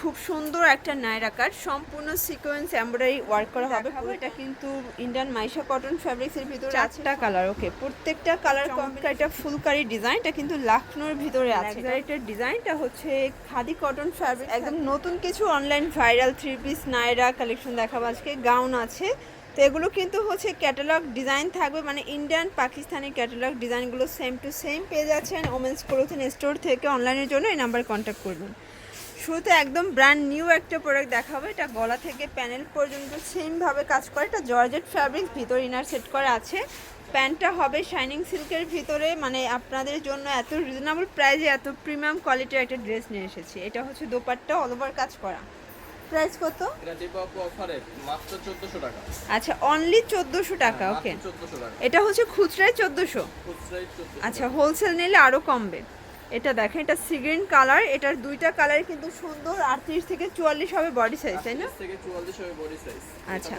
খুব সুন্দর একটা নায়রা কাট সম্পূর্ণ সিকোয়েন্স এমব্রয়ডারি ওয়ার্ক করা হবে। এটা। কিন্তু ইন্ডিয়ান মাইশা কটন ফ্যাব্রিক্সের ভিতরে চারটা কালার ওকে প্রত্যেকটা কালার কম্বিকা এটা ফুলকারি ডিজাইনটা কিন্তু লাখনোর ভিতরে আছে। এটা ডিজাইনটা হচ্ছে খাদি কটন ফ্যাব্রিক একদম নতুন কিছু online viral three piece Naira collection দেখাবো আজকে। গাউন আছে। তো এগুলো কিন্তু হচ্ছে ক্যাটালগ ডিজাইন থাকবে। মানে ইন্ডিয়ান পাকিস্তানি ক্যাটালগ ডিজাইনগুলো সেম টু সেম পেয়ে যাচ্ছেন। ওমেন্স ক্লোথিং স্টোর থেকে অনলাইনের জন্য এই নাম্বারে কন্ট্যাক্ট করবেন। শুরুতে একদম ব্র্যান্ড নিউ একটা প্রোডাক্ট দেখাবো। এটা গলা থেকে প্যানেল পর্যন্ত সেমভাবে কাজ করে। এটা জর্জেট ফ্যাব্রিক ভিতর ইনার সেট করা আছে। প্যান্টটা হবে শাইনিং সিল্কের ভিতরে। মানে আপনাদের জন্য এত রিজনেবল প্রাইসে এত প্রিমিয়াম কোয়ালিটির একটা ড্রেস নিয়ে এসেছি। এটা হচ্ছে দোপাট্টা অল ওভার কাজ করা। প্রাইস কত? এটা দিব আপু অফারে মাত্র 1400 টাকা। আচ্ছা অনলি চোদ্দোশো টাকা ওকে 1400 টাকা। এটা হচ্ছে খুচরায় চোদ্দোশো। খুচরাই 1400 আচ্ছা হোলসেল নিলে আরও কমবে। এটা দেখেন এটা সিগ্রিন কালার। এটার দুইটা কালার কিন্তু সুন্দর আটত্রিশ থেকে চুয়াল্লিশ হবে বডি সাইজ তাই না? 38 থেকে 44 হবে বডি সাইজ আচ্ছা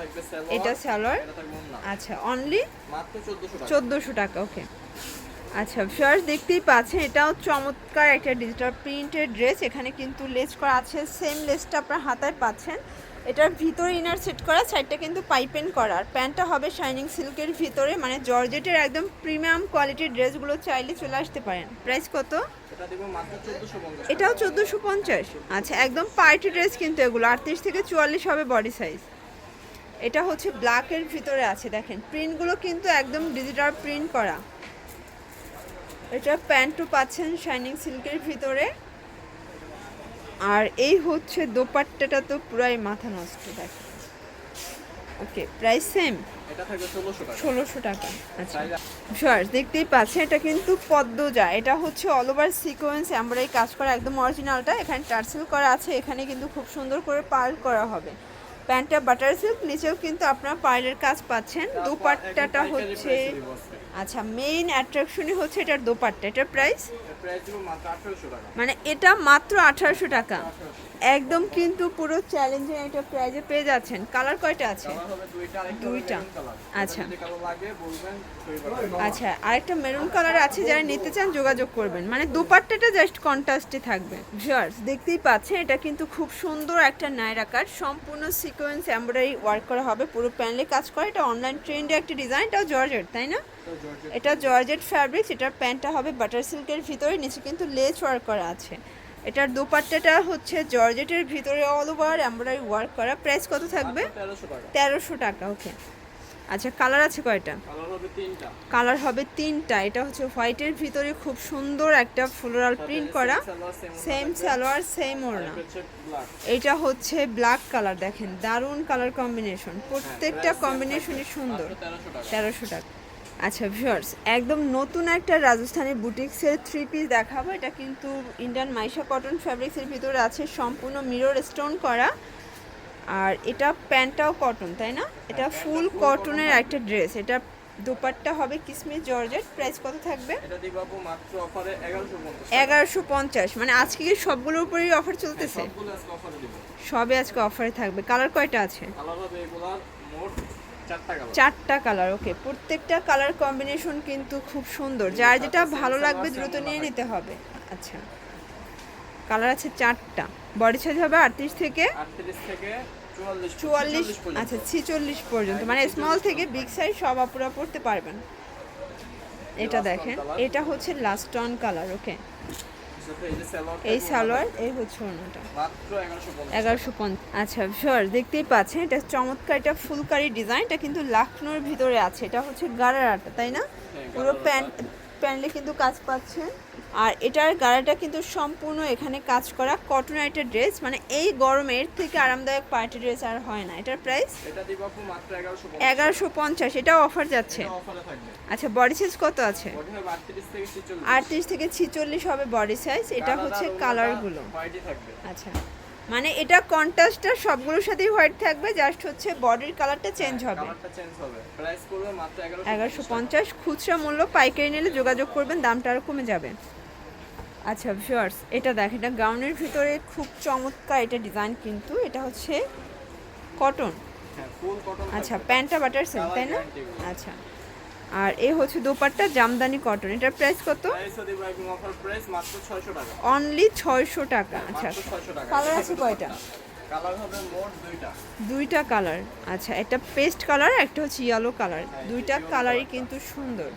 এটা সালোয়ার। আচ্ছা অনলি মাত্র 1400 টাকা। চোদ্দোশো টাকা ওকে আচ্ছা ফার্স্ট দেখতেই পাচ্ছেন এটাও চমৎকার একটা ডিজিটাল প্রিন্টেড ড্রেস এখানে কিন্তু লেস করা আছে সেম লেসটা আপনার হাতায় পাচ্ছেন। এটার ভিতরে ইনার সেট করা সাইডটা কিন্তু পাইপেন করা আর প্যান্টটা হবে শাইনিং সিল্কের ভিতরে মানে জর্জেটের একদম প্রিমিয়াম কোয়ালিটির ড্রেসগুলো চাইলে চলে আসতে পারেন। প্রাইস কত? এটা দিব মাত্র 1450 এটাও চোদ্দোশো পঞ্চাশ। আচ্ছা একদম পার্টি ড্রেস কিন্তু এগুলো। আটত্রিশ থেকে চুয়াল্লিশ হবে বডি সাইজ এটা হচ্ছে ব্ল্যাকের ভিতরে আছে দেখেন। প্রিন্টগুলো কিন্তু একদম ডিজিটাল প্রিন্ট করা। এটা প্যান্টও পাচ্ছেন শাইনিং সিল্কের ভিতরে। আর এই হচ্ছে দোপাট্টাটা তো পুরাই মাথা নষ্ট দেখেন ওকে প্রাইস সেম এটা থাকবে 1600 টাকা। ষোলোশো টাকা আচ্ছা। Size দেখতেই পাচ্ছেন এটা কিন্তু পদ্মজা। এটা হচ্ছে অল ওভার সিকোয়েন্স এমব্রয়ডারি কাজ করা একদম অরিজিনালটা এখানে টার্সেল করা আছে এখানে কিন্তু খুব সুন্দর করে পার্ল করা হবে। প্যান্টটা বাটার সিল্ক নিচেও কিন্তু আপনারা পার্লের কাজ পাচ্ছেন। দোপাট্টাটা হচ্ছে। আচ্ছা মেইন অ্যাট্রাকশনই হচ্ছে এটার দোপাট্টা। এটার প্রাইস এর প্রাইস দিব মাত্র 1800 টাকা। মানে এটা মাত্র আঠারোশো টাকা। একদম কিন্তু পুরো চ্যালেঞ্জিং একটা প্রাইজে পেয়ে যাচ্ছেন। কালার কয়টা আছে? দুইটা আচ্ছা। আচ্ছা আরেকটা মেরুন কালার আছে যারা নিতে চান যোগাযোগ করবেন। মানে দুপাট্টাটা জাস্ট কন্ট্রাস্টে থাকবে। ভিউয়ার্স দেখতেই পাচ্ছেন এটা কিন্তু খুব সুন্দর একটা নায়রা কাট সম্পূর্ণ সিকোয়েন্স এমব্রয়ডারি ওয়ার্ক করা হবে। পুরো প্যানেলে কাজ করে। এটা অনলাইন ট্রেন্ডে একটা ডিজাইন এটাও জর্জেট তাই না? এটা জর্জেট ফ্যাব্রিক্স এটার প্যান্টটা হবে বাটার সিল্কের ভিতরে নিচে কিন্তু লেস ওয়ার্ক করা আছে। এটার দোপাট্টাটা হচ্ছে জর্জেটের ভিতরে অল ওভার এমব্রয়ডারি ওয়ার্ক করা। প্রাইস কত থাকবে? তেরোশো টাকা। ওকে আচ্ছা কালার আছে কয়টা? কালার হবে তিনটা। কালার হবে তিনটা। এটা হচ্ছে হোয়াইটের ভিতরে খুব সুন্দর একটা ফ্লোরাল প্রিন্ট করা। সেম সালোয়ার সেম ওড়না। এটা হচ্ছে ব্ল্যাক কালার দেখেন। দারুণ কালার কম্বিনেশন প্রত্যেকটা কম্বিনেশনই সুন্দর। তেরোশো টাকা। আচ্ছা ভিউয়ার্স একদম নতুন একটা রাজস্থানের বুটিক্সের থ্রি পিস দেখাবো। এটা কিন্তু ইন্ডিয়ান মাইশা কটন ফ্যাব্রিক্সের ভিতরে আছে সম্পূর্ণ মিরর স্টোন করা। আর এটা প্যান্টটাও কটন তাই না? এটা ফুল কটনের একটা ড্রেস এটা দোপাট্টা হবে কিসমিস জর্জেট। প্রাইস কত থাকবে? এটা দিব আপু মাত্র অফারে 1150 এগারোশো পঞ্চাশ। মানে আজকে কি সবগুলোর উপরেই অফার চলতেছে? অফারে সবে আজকে অফারে থাকবে। কালার কয়টা আছে? চারটা কালার ওকে প্রত্যেকটা কালার কম্বিনেশন কিন্তু খুব সুন্দর। যার যেটা ভালো লাগবে দ্রুত নিয়ে নিতে হবে। আচ্ছা। কালার আছে চারটা। বডি সাইজ হবে আটত্রিশ থেকে 38 থেকে 44 চুয়াল্লিশ আচ্ছা ছিচল্লিশ পর্যন্ত। মানে স্মল থেকে বিগ সাইজ সব আপুরা পড়তে পারবেন। এটা দেখেন। এটা হচ্ছে লাস্ট অন কালার ওকে এই সালোয়ার এই হচ্ছে অন্যটা এগারোশো পঞ্চাশ। আচ্ছা শোর দেখতেই পাচ্ছেন এটা চমৎকার এটা ফুলকারি ডিজাইন এটা কিন্তু লাখনোর ভিতরে আছে এটা হচ্ছে গারারাটা তাই না? হ্যাঁ, পুরো প্যান্ট প্যান্টে কিন্তু কাজ পাচ্ছেন। আর এটার গাড়াটা কিন্তু সম্পূর্ণ এখানে কাজ করা কটন একটা ড্রেস মানে এই গরমের থেকে আরামদায়ক পার্টি ড্রেস আর হয় না। এটার প্রাইস এটা দিব আপু মাত্র 1150 এগারোশো পঞ্চাশ অফার যাচ্ছে। এটা অফারে থাকবে। আচ্ছা বডি সাইজ কত আছে? বডি হবে 38 থেকে 46 আটত্রিশ থেকে ছিচল্লিশ হবে বডি সাইজ এটা হচ্ছে কালারগুলো আচ্ছা। মানে এটা কন্ট্রাস্টটা সবগুলোর সাথেই হোয়াইট থাকবে জাস্ট হচ্ছে বডির কালারটা চেঞ্জ হবে। কালারটা চেঞ্জ হবে। প্রাইস করবে মাত্র 1150 এগারোশো পঞ্চাশ খুচরা মূল্য পাইকারি নিলে যোগাযোগ করবেন দামটা আরও কমে যাবে। আচ্ছা ভিউয়ার্স এটা দেখ এটা গাউনের ভিতরে খুব চমৎকার এটা ডিজাইন কিন্তু এটা হচ্ছে কটন হ্যাঁ ফুল কটন আচ্ছা প্যান্টটা বাটার সিল্ক তাই না? আচ্ছা। আর এই হচ্ছে দোপাট্টা জামদানি কটন এটার প্রাইস কত? প্রাইসও দিব একদম অফার প্রাইস মাত্র 600 টাকা। অনলি ছয়শো টাকা আচ্ছা। মাত্র 600 টাকা। কালার আছে কয়টা? কালার হবে মোট দুইটা। দুইটা কালার আচ্ছা। একটা পেস্ট কালার একটা হচ্ছে ইয়েলো কালার হ্যাঁ, দুইটা কালারই কিন্তু সুন্দর।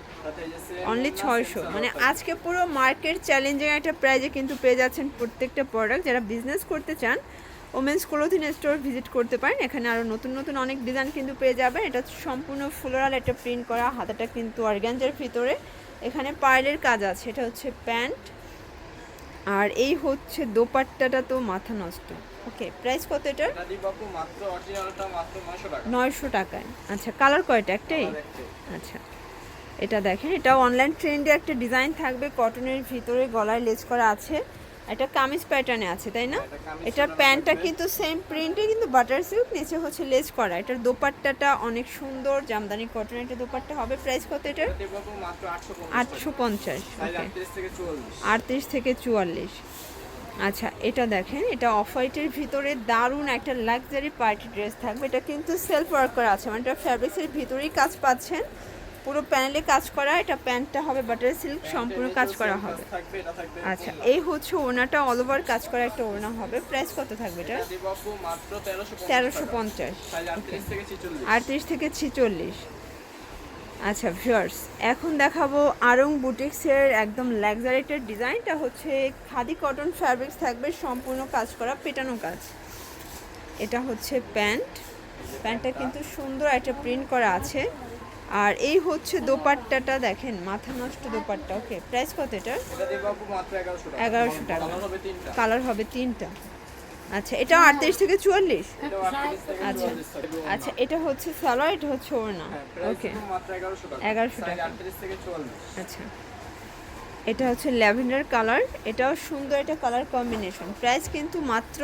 অনলি ছয়শো। মানে আজকে পুরো মার্কেট চ্যালেঞ্জিং একটা প্রাইজে কিন্তু পেয়ে যাচ্ছেন প্রত্যেকটা প্রোডাক্ট যারা বিজনেস করতে চান ওমেন্স ক্লোথিং স্টোর ভিজিট করতে পারেন। এখানে আরও নতুন নতুন অনেক ডিজাইন কিন্তু পেয়ে যাবেন। এটা সম্পূর্ণ ফ্লোরাল একটা প্রিন্ট করা। হাতাটা কিন্তু অর্গ্যাঞ্জার ভিতরে। এখানে পার্লের কাজ আছে। এটা হচ্ছে প্যান্ট। আর এই হচ্ছে দোপাট্টাটা তো মাথা নষ্ট। ওকে প্রাইস কত এটার? এটা দিব আপু মাত্র অরিজিনালটা মাত্র 900 টাকা। নয়শো টাকায়। আচ্ছা কালার কয়টা? একটাই। আচ্ছা এটা দেখেন। এটা অনলাইন ট্রেন্ডে একটা ডিজাইন থাকবে। কটনের ভিতরে গলায় লেস করা আছে। এটা কামিজ প্যাটার্নে আছে তাই না? এটার প্যান্টটা কিন্তু সেম প্রিন্টে কিন্তু বাটার সিল্ক নিচে হচ্ছে লেস করা। এটার দোপাট্টাটা অনেক সুন্দর জামদানি কটনের এটা দোপাট্টা হবে। প্রাইস কত এটার? এটা দিব আপু মাত্র 850 আটশো পঞ্চাশ সাইজ ওকে 38 থেকে 44 আটত্রিশ থেকে চুয়াল্লিশ। আচ্ছা এটা দেখেন এটা অফ হোয়াইটের ভিতরে দারুণ একটা লাক্সারি পার্টি ড্রেস থাকবে। এটা কিন্তু সেলফ ওয়ার্ক করা আছে মানে এটা ফ্যাব্রিক্সের ভিতরেই কাজ পাচ্ছেন। পুরো প্যানেলে কাজ করা এটা প্যান্টটা হবে বাটার সিল্ক সম্পূর্ণ কাজ করা হবে। আচ্ছা এই হচ্ছে ওনাটা অল ওভার কাজ করা একটা ওনা হবে। প্রাইস কত থাকবে এটা এটা দিব আপু মাত্র 1350 তেরোশো পঞ্চাশ সাইজ 38 থেকে 46 আটত্রিশ থেকে ছিচল্লিশ। আচ্ছা ভিউয়ার্স এখন দেখাবো আরং বুটিক্সের একদম লাক্সারিটের ডিজাইনটা হচ্ছে খাদি কটন ফ্যাব্রিক্স থাকবে সম্পূর্ণ কাজ করা পেটানো কাজ। এটা হচ্ছে প্যান্ট। প্যান্টটা কিন্তু সুন্দর একটা প্রিন্ট করা আছে। আর এই হচ্ছে দোপাট্টাটা দেখেন মাথা নষ্ট দোপাট্টা ওকে। প্রাইস কত এটার এটা 1100 টাকা। কালার হবে তিনটা। আচ্ছা এটা আটত্রিশ থেকে চুয়াল্লিশ? এটাও 38 থেকে আচ্ছা আচ্ছা এটা হচ্ছে সালোয়ার এটা হচ্ছে ওড়না। হ্যাঁ ওকে এগারোশো টাকা। 1100 সাইজ টাকা। 38 থেকে 44 আচ্ছা এটা হচ্ছে ল্যাভেন্ডার কালার। এটাও সুন্দর একটা কালার কম্বিনেশন। প্রাইস কিন্তু মাত্র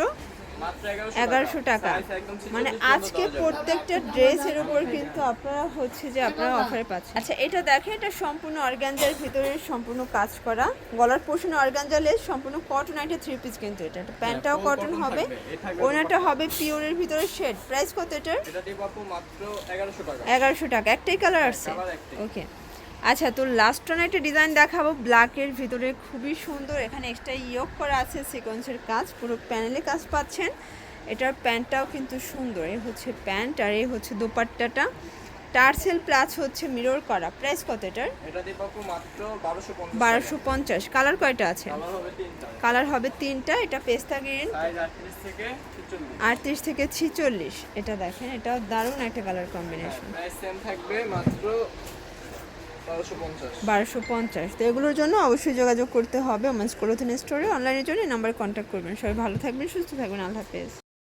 এগারোশো টাকা। সাইজ একদম 46 মানে আজকে। প্রত্যেকটা ড্রেসের উপর কিন্তু আপনারা হচ্ছে যে আপনারা অফারে পাচ্ছেন। আচ্ছা এটা দেখে এটা সম্পূর্ণ অর্গানজার ভিতরে সম্পূর্ণ কাজ করা। গলার পোষণে অর্গানজা লেস সম্পূর্ণ কটন একটা থ্রি পিস কিন্তু এটা। প্যান্টটাও কটন হবে। ওনাটা হবে পিওরের ভিতরে শেড প্রাইস কত এটার? এটা দিব আপু মাত্র 1100 টাকা। এগারোশো টাকা। একটাই কালার আছে। ওকে আচ্ছা তো লাস্ট একটা ডিজাইন দেখাবো। ব্ল্যাকের ভিতরে খুবই সুন্দর। এখানে এক্সট্রা ইয়োগ করা আছে সিকোয়েন্সের কাজ। পুরো প্যানেলে কাজ পাচ্ছেন। এটার প্যান্টটাও কিন্তু সুন্দর। এ হচ্ছে প্যান্ট আর এই হচ্ছে দোপাট্টাটা। টার্সেল প্লাস হচ্ছে মিরর করা। প্রাইস কত এটার? এটা দিব আপু মাত্র 1250 বারোশো পঞ্চাশ। কালার কয়টা আছে? কালার হবে তিনটা। কালার হবে তিনটা। এটা পেস্তা গ্রিন সাইজ 38 থেকে 46 আটত্রিশ থেকে ছিচল্লিশ। এটা দেখেন এটাও দারুণ একটা কালার কম্বিনেশন প্রাইস সেম থাকবে মাত্র 1250 বারোশো পঞ্চাশ। তো এগুলোর জন্য অবশ্যই যোগাযোগ করতে হবে ওমেন্স ক্লোথিং স্টোরে অনলাইনের জন্য নাম্বার কন্ট্যাক্ট করবেন। সবাই ভালো থাকবেন, সুস্থ থাকবেন। আল্লাহ হাফেজ।